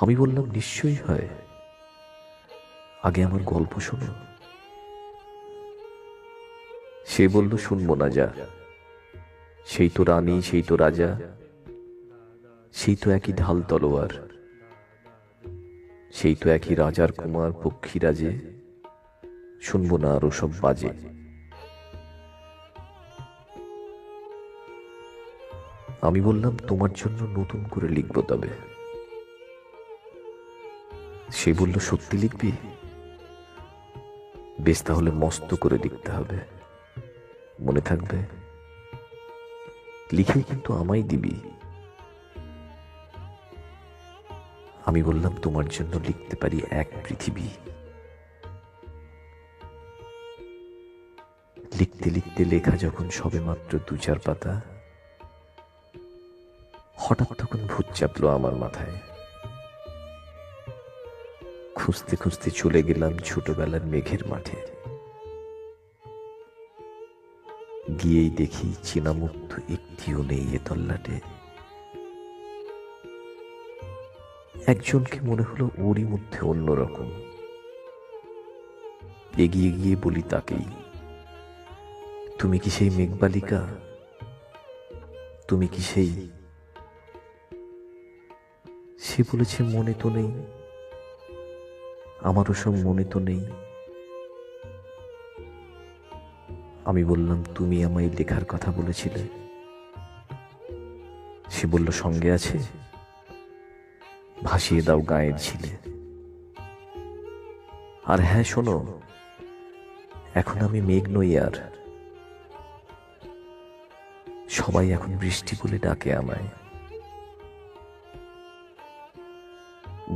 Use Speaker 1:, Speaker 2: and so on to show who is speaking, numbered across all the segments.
Speaker 1: আমি বললাম, নিশ্চয়ই হয়। আগে আমার গল্প শোনো। সে বলল, শুনব না যা। সেই তো রানী, সেই তো রাজা, সেই তো একই ঢাল তলোয়ার, সেই তো একই রাজার কুমার পক্ষীরাজে। শুনব না আরও সব বাজে। আমি বললাম, তোমার জন্য নতুন করে লিখব তবে। সে বলল, সত্যি লিখবি? বেশ, তাহলে মস্ত করে লিখতে হবে। মনে থাকবে? লিখে কিন্তু আমায় দিবি। আমি বললাম, তোমার জন্য লিখতে পারি এক পৃথিবী। লিখতে লিখতে লেখা যখন সবে মাত্র দু চার পাতা? হঠাৎ তখন ভূত চাপলো আমার মাথায়। খুঁজতে খুঁজতে চলে গেলাম ছোটবেলার মেঘের মাঠে। গিয়েই দেখি চেনামুক্ত একটিও নেই এ তল্লাটে। একজনকে মনে হলো ওরই মধ্যে অন্যরকম। এগিয়ে গিয়ে বলি তাকেই, তুমি কি সেই মেঘবালিকা? তুমি কি সেই? সে বলেছে, মনে তো নেই। আমারও সব মনে তো নেই। আমি বললাম, তুমি আমায় লেখার কথা বলেছিলে। সে বলল, সঙ্গে আছে। ভাসিয়ে দাও গায়ের ছিলে। আর হ্যাঁ শোনো, এখন আমি মেঘ নই আর। সবাই এখন বৃষ্টি বলে ডাকে আমায়।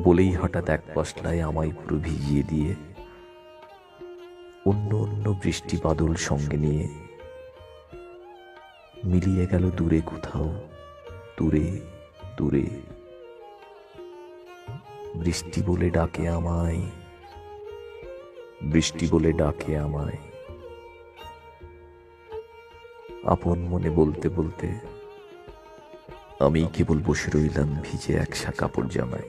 Speaker 1: বলেই হঠাৎ এক পশলায় আমায় পুরো ভিজিয়ে দিয়ে অন্য অন্য বৃষ্টি বাদল সঙ্গে নিয়ে মিলিয়ে গেল দূরে কোথাও, দূরে দূরে। বৃষ্টি বলে ডাকে আমায়, বৃষ্টি বলে ডাকে আমায়। আপন মনে বলতে বলতে আমি কেবল বসে রইলাম ভিজে একসা কাপড় জামায়।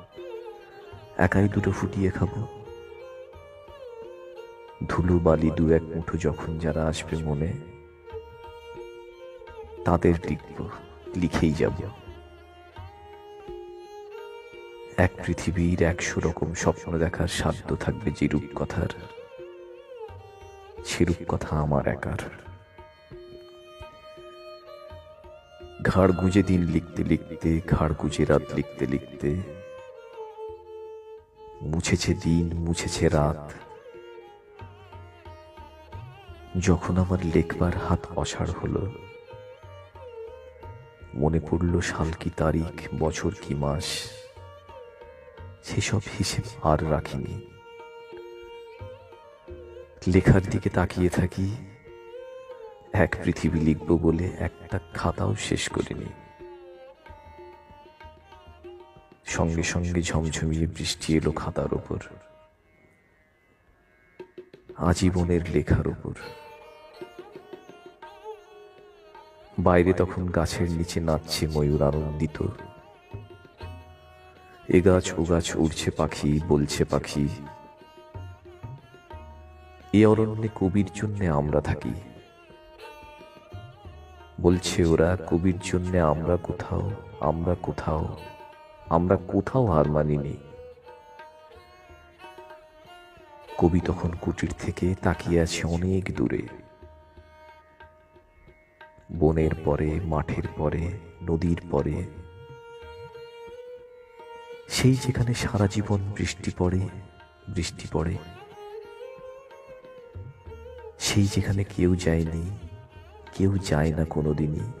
Speaker 1: একাই দুটো ফুটিয়ে খাব। ধুলো বালি দু এক মুঠো যখন যারা আসবে মনে, তাদের লিখব, লিখেই যাব। এক পৃথিবীর একশো রকম স্বপ্ন দেখার সাধ্য থাকবে যে রূপকথার সে রূপকথা আমার একার। ঘাড় গুঁজে দিন লিখতে লিখতে, ঘাড় গুঁজে রাত লিখতে লিখতে মুছেছে দিন, মুছেছে রাত। যখন আমার লেখবার হাত অসাড় হলো, মনে পড়ল সাল কি তারিখ, বছর কি মাস। সেসব হিসেব আর রাখিনি। লেখার দিকে তাকিয়ে থাকি, এক পৃথিবী লিখব বলে একটা খাতাও শেষ করিনি। সঙ্গে সঙ্গে ঝমঝমিয়ে বৃষ্টি এলো খাতার ওপর আজীবনের লেখার ওপর বাইরে তখন গাছের নিচে নাচছে ময়ূর আনন্দিত। এ গাছ ও গাছ উড়ছে পাখি, বলছে পাখি। এ অরণ্যে কবির জন্যে আমরা থাকি। বলছে ওরা, কবির জন্যে আমরা কোথাও আমরা কোথাও। আমরা কোথাও হার মানিনি। কবি তখন কুটির থেকে তাকিয়ে আছে অনেক দূরে। বনের পরে, মাঠের পরে, নদীর পরে। সেই যেখানে সারা জীবন বৃষ্টি পড়ে বৃষ্টি পড়ে। সেই যেখানে কেউ যায়নি, কেউ যায় না কোনোদিনই।